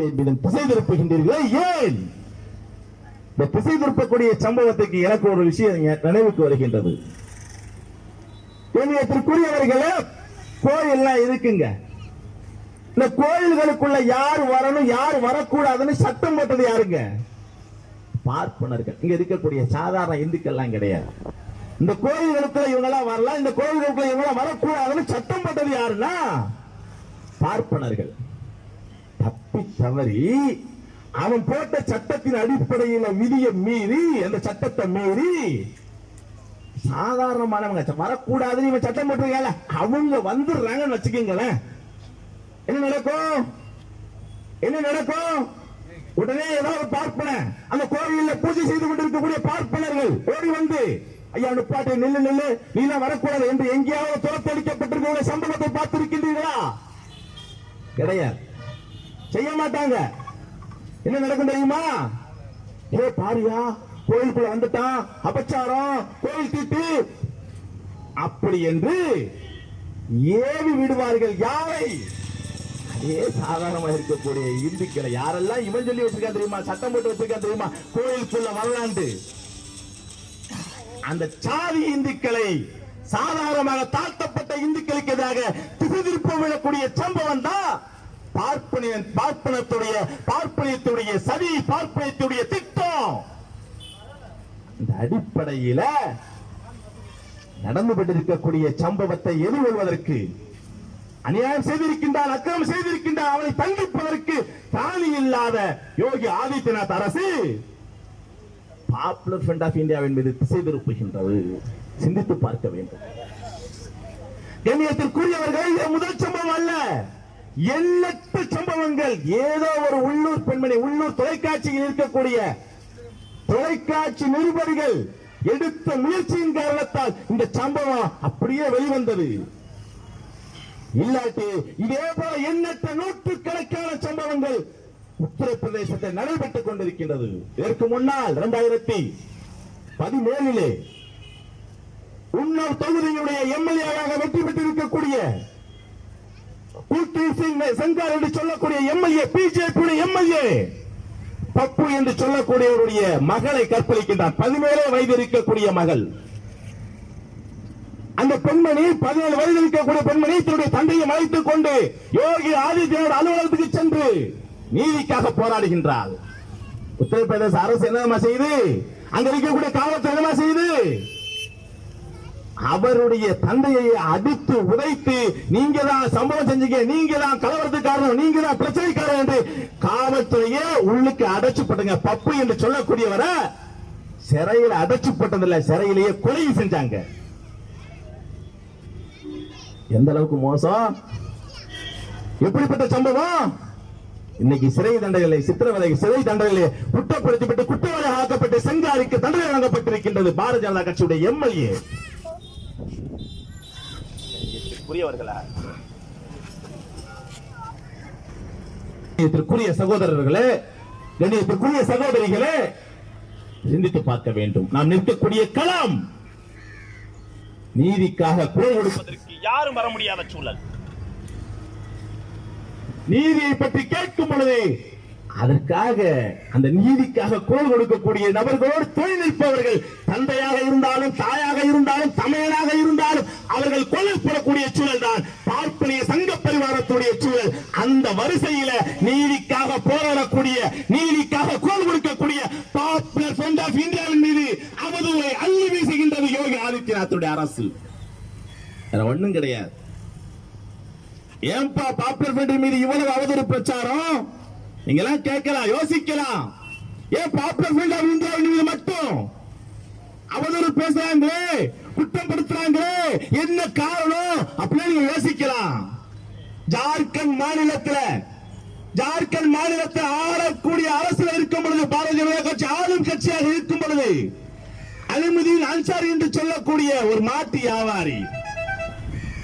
நீங்கள் திசை திருப்புகின்றீர்களே ஏன்? இந்த திசை திருப்பக்கூடிய சம்பவத்துக்கு எனக்கு ஒரு விஷயம் நினைவுக்கு வருகின்றது. கண்ணியத்திற்குரியவர்களே கோயில்லாம் இருக்குங்க. இந்த கோயில்களுக்குள்ள யார் வரணும் யார் வரக்கூடாதுன்னு சட்டம் போட்டது யாருங்க? பார்ப்பனர்கள். இங்க இருக்கக்கூடிய சாதாரண இந்துக்கள்லாம் கிடையாது. இந்த கோயில்களுக்குள்ள இவங்க வரலாம் இந்த கோயில்களுக்குள்ள இவங்க வரக்கூடாதுன்னு சட்டம் போட்டது யாருன்னா? பார்ப்பனர்கள். தப்பி தவறி அவன் போட்ட சட்டத்தின் அடிப்படையில் விதியை மீறி அந்த சட்டத்தை மீறி சாதாரணமானவங்க வரக்கூடாதுன்னு இவன் சட்டம் போட்டிருக்கல அவங்க வந்துடுறாங்கன்னு வச்சுக்கோங்களேன். என்ன நடக்கும்? என்ன நடக்கும்? உடனே ஏதாவது பார்ப்பன. அந்த கோவிலில் பூஜை செய்து கொண்டிருக்கக்கூடிய பார்ப்பனர்கள் ஓடி வந்து ஐயா நுப்பாட்டை நில்லு நில்லு. நீ எல்லாம் வரக்கூடாது என்று எங்கேயாவது துரத்தடிக்கப்பட்டிருக்கிற சம்பவத்தை பார்த்திருக்கின்றீர்களா? கிடையாது. செய்ய மாட்டாங்க. என்ன நடக்கும் தெரியுமா? ஏ பாரியா கோயிலுக்குள்ள வந்துட்டான். அபச்சாரம் கோயில் தீட்டு. அப்படி என்று ஏவி விடுவார்கள் யாரை? அதே சாதாரணமா இருக்கக்கூடிய இந்துக்களை. யாரெல்லாம் இவன் சொல்லி வச்சிருக்கா தெரியுமா? சட்டம் போட்டு வச்சிருக்கா தெரியுமா? கோயிலுக்குள்ள வரலாண்டு. அந்த சாதி இந்துக்களை சாதாரணமாக தாழ்த்தப்பட்ட இந்துக்களுக்கு எதிராக திசை திருப்ப விழக்கூடிய சம்பவம் தான் பார்ப்பனியன் பார்ப்பனத்துடைய பார்ப்பனியத்துடைய சதி பார்ப்பனியத்துடைய திட்டம். இந்த அடிப்படையில நடந்து கொண்டிருக்கக்கூடிய சம்பவத்தை எதிர்கொள்வதற்கு அநியாயம் செய்திருக்கின்றான் அக்கிரமம் செய்திருக்கின்றான் அவனை தண்டிப்பதற்கு தாலி இல்லாத யோகி ஆதித்யநாத் அரசு பாப்புலர் ஃப்ரண்ட் ஆஃப் இந்தியாவின் மீது திசை திருப்புகின்றது. சிந்தித்து பார்க்க வேண்டும். கண்ணியத்திற்குரியவர்கள் இது முதல் சம்பவம் அல்ல. எண்ணற்ற சம்பவங்கள். ஏதோ ஒரு உள்ளூர் பெண்மணி உள்ளூர் தொலைக்காட்சியில் இருக்கக்கூடிய தொலைக்காட்சி நிருபர்கள் எடுத்த முயற்சியின் காரணத்தால் இந்த சம்பவம் அப்படியே வெளிவந்தது. இல்லாட்டி இதே போல எண்ணற்ற நூற்று கணக்கான சம்பவங்கள் உத்தரப்பிரதேசத்தில் நடைபெற்றுக் கொண்டிருக்கின்றது. இதற்கு முன்னால் இரண்டாயிரத்தி பதினேழிலே உன்னவ் தொகுதியினுடைய எம்எல்ஏவாக வெற்றி பெற்றிருக்கக்கூடிய குல்தீப் சிங் செங்கார் என்று சொல்லக்கூடிய எம்எல்ஏ பிஜேபி எம்எல்ஏ. பப்பு என்று சொல்லக்கூடியவருடைய மகளை கற்பழிக்கின்றார். பதினேழு வயது இருக்கக்கூடிய மகள். அந்த பெண்மணி பதினேழு வயது இருக்கக்கூடிய பெண்மணி தன்னுடைய தந்தையை மறைத்துக் கொண்டு யோகி ஆதித்யனோட அலுவலகத்துக்கு சென்று நீதிக்காக போராடுகின்றார் உத்தரப்பிரதேச அரசு என்னமா செய்து? அங்க இருக்கக்கூடிய காவல்துறை என்னமா செய்து? அவருடைய தந்தையை அடித்து உதைத்து நீங்க தான் சம்பவம் செஞ்சீங்க நீங்க தான் கலவரத்துக்கு காரணம் நீங்க தான் பிரச்சனைக்காரன் என்று காவல்துறையே உள்ளுக்கு அடைச்சு போட்டுங்க. பப்பு என்று சொல்லக்கூடியவரை சிறையில் அடைச்சு போட்டதில்ல சிறையிலேயே கொலை செஞ்சாங்க. எந்த அளவுக்கு மோசம்? எப்படிப்பட்ட சம்பவம்? இன்னைக்கு சிறை தண்டனை சித்திரவதை சிறை தண்டனை குற்றப்படுத்தப்பட்டு குற்றவாளி ஆக்கப்பட்டு செங்காரிக்கு தண்டனை வழங்கப்பட்டிருக்கின்றது பாரதிய ஜனதா கட்சியுடைய எம்எல்ஏ. புரியவர்களா? கண்ணியத்திற்குரிய சகோதரர்களே கண்ணியத்திற்குரிய சகோதரிகளே சிந்தித்து பார்க்க வேண்டும். நாம் நிற்கக்கூடிய களம் நீதிக்காக குரல் கொடுப்பதற்கு யாரும் வர முடியாத சூழல். நீதியை பற்றி கேட்கும் பொழுது அதற்காக அந்த நீதிக்காக குரல் கொடுக்கக்கூடிய நபர்களோடு தொழில் நிற்பவர்கள் தந்தையாக இருந்தாலும் தாயாக இருந்தாலும் தமையனாக இருந்தாலும் அவர்கள் கொல்லப்படக்கூடிய சூழல் தான் பார்ப்பனிய சங்க பரிவாரத்துடைய சூழல். அந்த வரிசையில நீதிக்காக போராடக்கூடிய நீதிக்காக குரல் கொடுக்கக்கூடிய பாப்புலர் ஃப்ரண்ட் ஆஃப் இந்தியாவின் மீது அவதூறை அள்ளி வீசுகின்றது யோகி ஆதித்யநாத்துடைய அரசு. வேற ஒண்ணும் கிடையாது. ஏன்பா பாப்புலர் ஃப்ரண்ட் மீது இவ்வளவு அவதூறு பிரச்சாரம்? நீங்க எல்லாம் கேட்கலாம் யோசிக்கலாம். ஏன் பாப்புலர் ஃப்ரண்ட் ஆஃப் இந்தியாவின் மட்டும். அவதூறு பேசுறாங்களே குற்றம் படுத்துறாங்களே என்ன காரணம்? அப்படின்னு நீங்க யோசிக்கலாம். ஜார்க்கண்ட் மாநிலத்துல ஜார்க்கண்ட் மாநிலத்தில் ஆளக்கூடிய அரசு இருக்கும் பொழுது பாரதிய ஜனதா கட்சி ஆளும் கட்சியாக இருக்கும் பொழுது அலிமுதீன் அன்சாரி என்று சொல்லக்கூடிய ஒரு மாட்டு வியாபாரி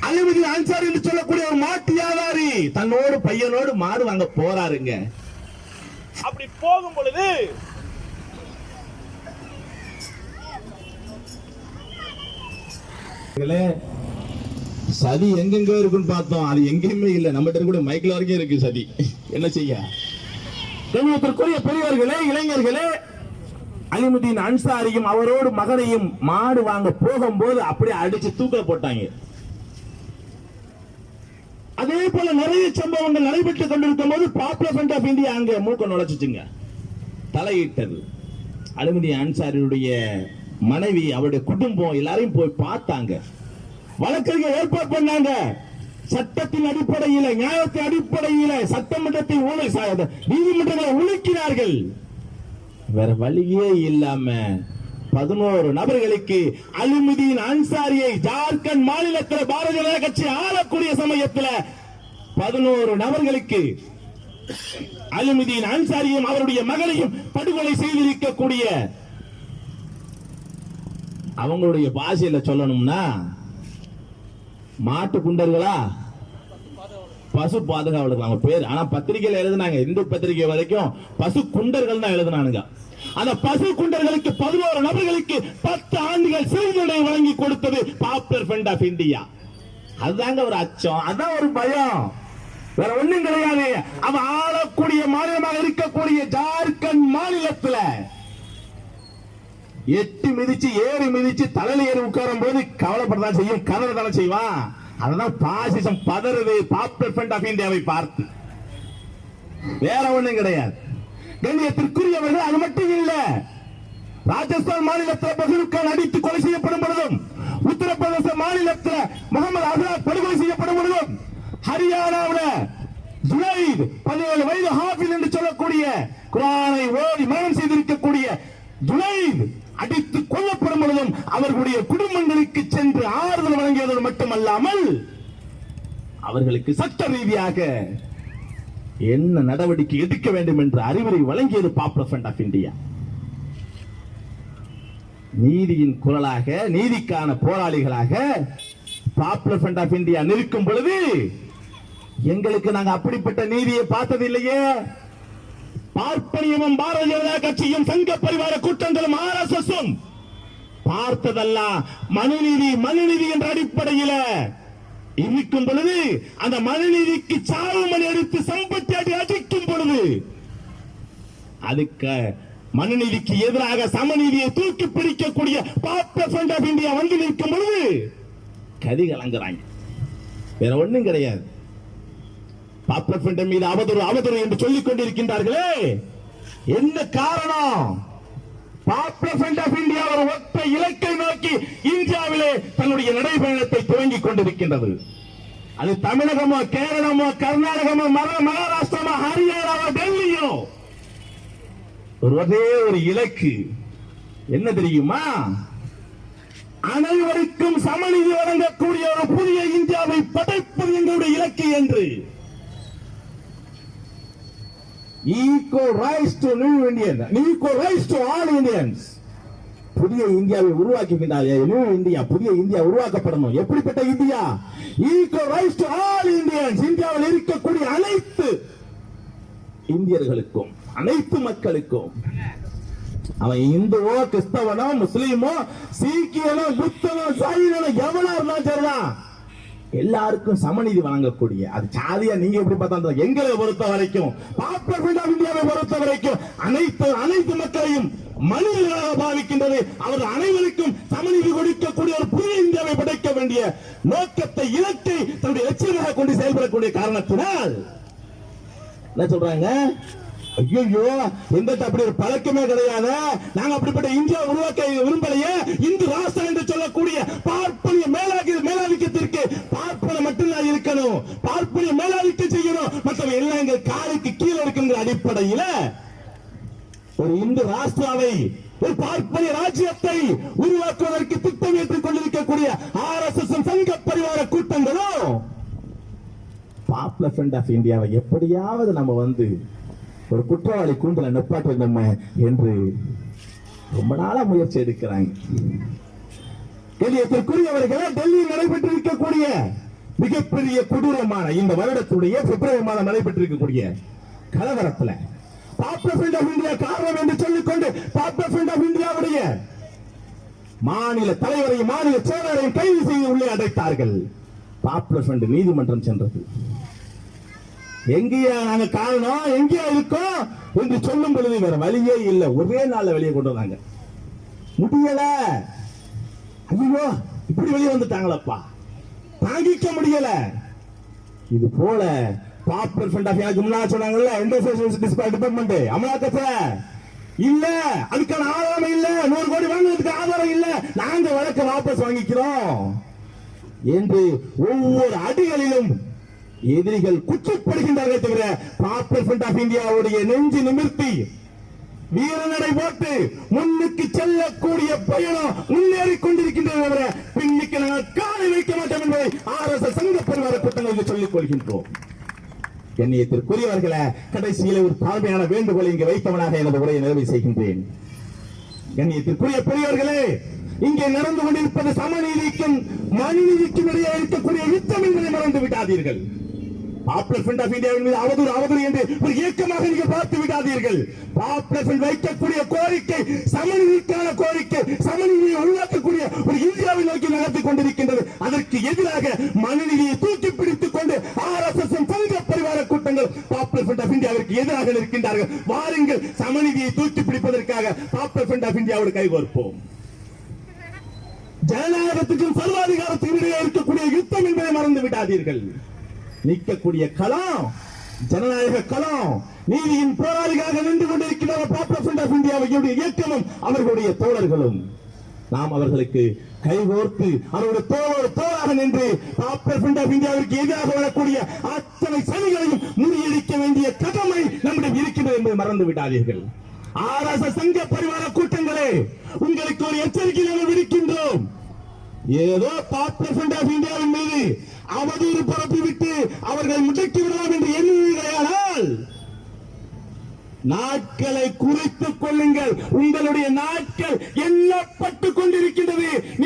அலிமுதீன் அன்சாரி என்று சொல்லக்கூடிய ஒரு மாட்டு வியாபாரி தன்னோடு பையனோடு மாடு வாங்க போறாருங்க. அப்படி போகும் பொழுது சதி எங்கெங்க இருக்குன்னு பார்த்தோம். அது எங்கேயுமே இல்ல. நம்ம கூட மைக்கில் வரைக்கும் இருக்கு சதி. என்ன செய்ய? கண்ணியத்திற்குரிய பெரியவர்களே இளைஞர்களே அலிமுதீன் அன்சாரியும் அவரோடு மகனையும் மாடு வாங்க போகும்போது அப்படியே அடிச்சு தூக்க போட்டாங்க. அதே போல நிறைய சம்பவங்கள் நடைபெற்றுக் கொண்டிருக்கும் போது பாப்புலர் ஃப்ரண்ட் ஆஃப் இந்தியா அங்க மூக்க நுழைச்சிச்சுங்க. தலையிட்டது. அலிமுதி அன்சாரியுடைய மனைவி அவருடைய குடும்பம் எல்லாரையும் போய் பார்த்தாங்க. வழக்கறிஞர் ஏற்பாடு பண்ணாங்க. சட்டத்தின் அடிப்படையில நியாயத்தின் அடிப்படையில சட்டமன்றத்தை ஊழல் நீதிமன்றங்களை உலுக்கினார்கள். வேற வழியே இல்லாம பதினோரு நபர்களுக்கு அலிமுதீன் அன்சாரியை ஜார்க்கண்ட் மாநிலத்தில் பாரதிய ஜனதா கட்சி ஆளக்கூடிய சமயத்துல பதினோரு நபர்களுக்கு அலிமுதீன் அன்சாரியும் அவருடைய மகளையும் படுகொலை செய்திருக்கக்கூடிய அவங்களுடைய பாஷையில சொல்லணும்னா மாட்டு குண்டர்களா பசு பாதுகாவலர்கள் அவங்க பேர். ஆனா பத்திரிகையில எழுதுனாங்க. இந்து பத்திரிகை வரைக்கும் பசு குண்டர்கள் தான் எழுதினானுங்க. அந்த பசு குண்டர்களுக்கு பதினோரு நபர்களுக்கு பத்து ஆண்டுகள் சிறை தண்டனை வழங்கி கொடுத்தது பாப்புலர் ஃப்ரண்ட் ஆஃப் இந்தியா அதுதாங்க ஒரு அச்சம். அதான் ஒரு பயம். வேற ஒண்ணும் கிடையாது. அவன் ஆளக்கூடிய மாநிலமாக இருக்கக்கூடிய ஜார்க்கண்ட் மாநிலத்துல எட்டு மிதிச்சு ஏறி மிதிச்சு தலையில ஏறி உட்காரும் போது கவலைப்படதான் செய்யும் கதற தானே செய்வான். அதான் பாசிசம் பதறுது. பாப்புலர் ஃப்ரண்ட் ஆஃப் இந்தியாவை பார்த்து. வேற ஒண்ணும் கிடையாது. கண்ணியத்திற்குரிய மட்டும் இல்ல. ராஜஸ்தான் மாநிலத்தில் பகலுக்கான் அடித்து கொலை செய்யப்படும் பொழுதும் உத்தரப்பிரதேச மாநிலத்தில் முகமது ஆசாத் படுகொலை செய்யப்படும் பொழுதும் ஹரியானாவில் ஜுனைத் பதினேழு வயது ஹாஃபில் என்று சொல்லக்கூடிய குரானை ஓடி மரணம் செய்திருக்கக்கூடிய ஜுனைத் அடித்து கொல்லப்படும் பொழுதும் அவர்களுடைய குடும்பங்களுக்கு சென்று ஆறுதல் வழங்கியதோடு மட்டுமல்லாமல் அவர்களுக்கு சட்ட ரீதியாக என்ன நடவடிக்கை எடுக்க வேண்டும் என்ற அறிவுரை வழங்கியது பாப்புலர் ஃப்ரண்ட் ஆஃப் இந்தியா நீதியின் குரலாக நீதிக்கான போராளிகளாக பாப்புலர் ஃப்ரண்ட் ஆஃப் இந்தியா நிற்கும் பொழுது எங்களுக்கு நாங்க அப்படிப்பட்ட நீதியை பார்த்தது இல்லையே பார்ப்பனியமும் பாரதிய ஜனதா கட்சியும் சங்க பரிவார கூட்டங்களும் ஆர் எஸ் எஸ் பார்த்ததல்ல. மனுநீதி மனுநீதி என்ற அடிப்படையில இருக்கும் பொழுது அந்த மனுநீதிக்கு சாவு மணி எடுத்து சம்பத்தி அடி அடிக்கும் பொழுது அதுக்கு மனுநீதிக்கு எதிராக சமநீதியை தூக்கி பிடிக்கக்கூடிய பாப்ப ஃப்ரண்ட் ஆஃப் இந்தியா வந்து நிற்கும் பொழுது கதி கலங்குறாங்க. வேற ஒண்ணும் கிடையாது. பாப்ப ஃப்ரண்ட் மீது அவதூறு அவதூறு என்று சொல்லிக் கொண்டிருக்கின்றார்களே. என்ன காரணம்? பாப்புலர் ஆஃப் இந்தியா ஒரு ஒற்றை இலக்கை நோக்கி இந்தியாவிலே தன்னுடைய நடைபயணத்தை துவங்கிக் கொண்டிருக்கின்றது. அது தமிழகமோ கேரளமோ கர்நாடகமோ மகாராஷ்டிரமோ ஹரியானாவோ டெல்லியோ. ஒரே ஒரு இலக்கு. என்ன தெரியுமா? அனைவருக்கும் சமநிதி வழங்கக்கூடிய ஒரு புதிய இந்தியாவை படைப்பது எங்களுடைய இலக்கு என்று. Equal rights to new Indian equal rights to all Indians புதிய இந்தியாவை உருவாக்கினாலே நியூ இந்தியா புதிய இந்தியா உருவாக்கப்படணும். எப்படிப்பட்ட India? Equal rights to all Indians இந்தியாவில் இருக்கக்கூடிய அனைத்து இந்தியர்களுக்கும் அனைத்து மக்களுக்கும். அவன் இந்துவோ கிறிஸ்தவனோ முஸ்லீமோ சீக்கியனோ புத்தனோ சாயினோ எவனா இருந்தாலும் சரிதான். எல்லாருக்கும் சமநீதி வழங்கக்கூடிய அது சாதியா நீங்க எப்படி பார்த்தா எங்களை பொறுத்த வரைக்கும் பாப்புலர் இந்தியாவை பொறுத்த வரைக்கும் அனைத்து அனைத்து மக்களையும் மனிதர்களாக பாவிக்கின்றது அவர் அனைவருக்கும் சமநீதி கொடுக்கக்கூடிய ஒரு புதிய இந்தியாவை படைக்க வேண்டிய நோக்கத்தை இலக்கை தன்னுடைய லட்சியமாக கொண்டு செயல்படக்கூடிய காரணத்தினால் என்ன சொல்றாங்க? ஐயோ எந்த அப்படி ஒரு பழக்கமே கிடையாது. நாங்க அப்படிப்பட்ட இந்தியா உருவாக்க விரும்பலையே. இந்து ராஷ்டிரம் என்று சொல்லக்கூடிய பார்ப்பனிய மேலாக மேலாதிக்கத்திற்கு பார்ப்பன மட்டும்தான் இருக்கணும். பார்ப்பனிய மேலாதிக்கம் செய்யணும். மற்றவை எல்லாம் எங்க காலுக்கு கீழே இருக்குங்கிற அடிப்படையில ஒரு இந்து ராஷ்டிராவை ஒரு பார்ப்பனிய ராஜ்யத்தை உருவாக்குவதற்கு திட்டமிட்டுக் கொண்டிருக்கக்கூடிய ஆர் எஸ் எஸ் சங்க பரிவார கூட்டங்களும் பாப்புலர் ஃப்ரண்ட் ஆஃப் இந்தியாவை எப்படியாவது நம்ம வந்து ஒரு குற்றவாளி கூண்டல நிப்பாட்ட நம்ம என்று ரொம்ப நாளா முயற்சி எடுக்கிறாங்க. கண்ணியத்திற்குரியவர்களே டெல்லியில் நடைபெற்றிருக்கக்கூடிய மிகப்பெரிய கொடூரமான இந்த வருடத்துடைய பிப்ரவரி மாதம் நடைபெற்றிருக்கக்கூடிய கலவரத்துல பாப்புலர் ஃப்ரண்ட் ஆஃப் இந்தியா காரணம் என்று சொல்லிக்கொண்டு பாப்புலர் ஃப்ரண்ட் ஆஃப் இந்தியாவுடைய மாநில தலைவரையும் மாநில செயலரையும் கைது செய்து உள்ளே அடைத்தார்கள். பாப்புலர் ஃப்ரண்ட் நீதிமன்றம் சென்றது. எங்கேயா நாங்க காரணம் எங்கேயா இருக்கோம்? என்று சொல்லும் பொழுது வேற வழியே இல்லை. ஒரே நாள்ல வெளியே கொண்டு வந்தாங்க. முடியல. ஐயோ இப்படி வெளியே வந்துட்டாங்களப்பா. தாங்கிக்க முடியல. இது போல பாப்புலர் ஃப்ரண்ட் ஆஃப் எனக்கு முன்னாடி சொன்னாங்கல்ல? இண்டஸ்ட்ரியல் டிபார்ட்மெண்ட் அமலாக்கத்துல இல்ல. அதுக்கான ஆதாரம் இல்ல. நூறு கோடி வாங்குறதுக்கு ஆதாரம் இல்ல. நாங்க வழக்க வாபஸ் வாங்கிக்கிறோம். என்று ஒவ்வொரு அடிகளிலும் எதிரிகள் குற்றப்படுகின்றார்கள் தவிர பாப்புலர் ஃப்ரண்ட் ஆஃப் இந்தியாவுடைய நெஞ்சு நிமிர்த்தி வீரநடை போட்டு முன்னுக்கு செல்லக்கூடிய பயணம் முன்னேறி கொண்டிருக்கின்றது தவிர பின்னுக்கு நாங்கள் காலை வைக்க மாட்டோம் என்பதை ஆர் எஸ் எஸ் சங்க பரிவார கூட்டங்களுக்கு சொல்லிக் கொள்கின்றோம். கண்ணியத்திற்குரியவர்களே கடைசியில் ஒரு தாழ்மையான வேண்டுகோளை இங்கு வைத்தவனாக எனது உரையை நிறைவு செய்கின்றேன். கண்ணியத்திற்குரிய பெரியவர்களே இங்கே நடந்து கொண்டிருப்பது சமநீதிக்கும் மனுநீதிக்கும் இடையே இருக்கக்கூடிய யுத்தம் என்பதை மறந்து விடாதீர்கள். பாப்புலர் ஃப்ரண்ட் ஆஃப் இந்தியாவின் மீது அவதூறு அவதூறு என்று ஒரு இயக்கமாக நீங்கள் பார்த்து விடாதீர்கள். பாப்புலர் ஃப்ரண்ட் வைக்கக்கூடிய கோரிக்கை சமநீதிக்கான கோரிக்கை சமநீதியை உருவாக்கக்கூடிய ஒரு இந்தியாவை நோக்கி நகர்த்தி கொண்டிருக்கின்றது. அதற்கு எதிராக மனுநீதியை தூக்கி பிடித்துக் கொண்டு ஆர் எஸ் எஸ் சங்க பரிவார கூட்டங்கள் பாப்புலர் ஃப்ரண்ட் ஆஃப் இந்தியாவிற்கு எதிராக இருக்கின்றார்கள் வாருங்கள் சமநீதியை தூக்கி பிடிப்பதற்காக பாப்புலர் ஃப்ரண்ட் ஆஃப் இந்தியாவோடு கைகோர்ப்போம். ஜனநாயகத்துக்கும் சர்வாதிகாரத்துக்கும் இடையே இருக்கக்கூடிய யுத்தம் என்பதை மறந்து விடாதீர்கள். நிற்கக்கூடிய களம் ஜனநாயக களம் நீதியின் போராளிகளாக நின்று கொண்டிருக்கின்ற பாப்புலர் ஃப்ரண்ட் ஆஃப் இந்தியாவுடைய இயக்கமும் அவர்களுடைய தோழர்களும். நாம் அவர்களுக்கு கைகோர்த்து அவருடைய தோளோடு தோளாக நின்று பாப்புலர் ஃப்ரண்ட் ஆஃப் இந்தியாவிற்கு எதிராக வரக்கூடிய அத்தனை சனிகளையும் முறியடிக்க வேண்டிய கடமை நம்மிடம் இருக்கின்றது என்பதை மறந்து விடாதீர்கள். ஆர்எஸ்எஸ் சங்க பரிவார கூட்டங்களே உங்களுக்கு ஒரு எச்சரிக்கை நாங்கள் விடுக்கின்றோம். ஏதோ பாப்புலர் ஃப்ரண்ட் ஆஃப் இந்தியாவின் மீது அவதூறு பரப்பிவிட்டு அவர்கள் முடக்கி விடலாம் என்று எண்ணுவீர்களானால் நாட்களை குறித்துக் கொள்ளுங்கள். உங்களுடைய நாட்கள் எண்ணப்பட்டுக் கொண்டிருக்கின்றது.